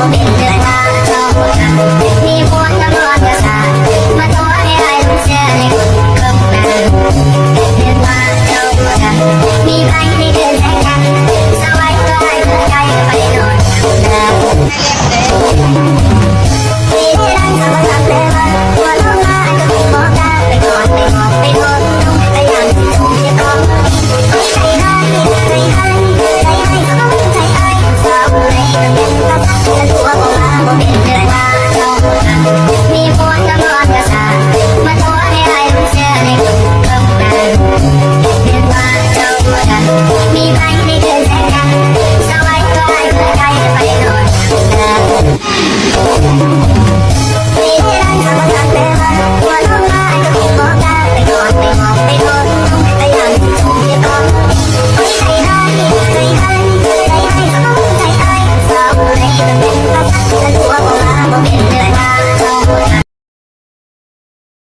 i'll be Sa luha ko mahabogin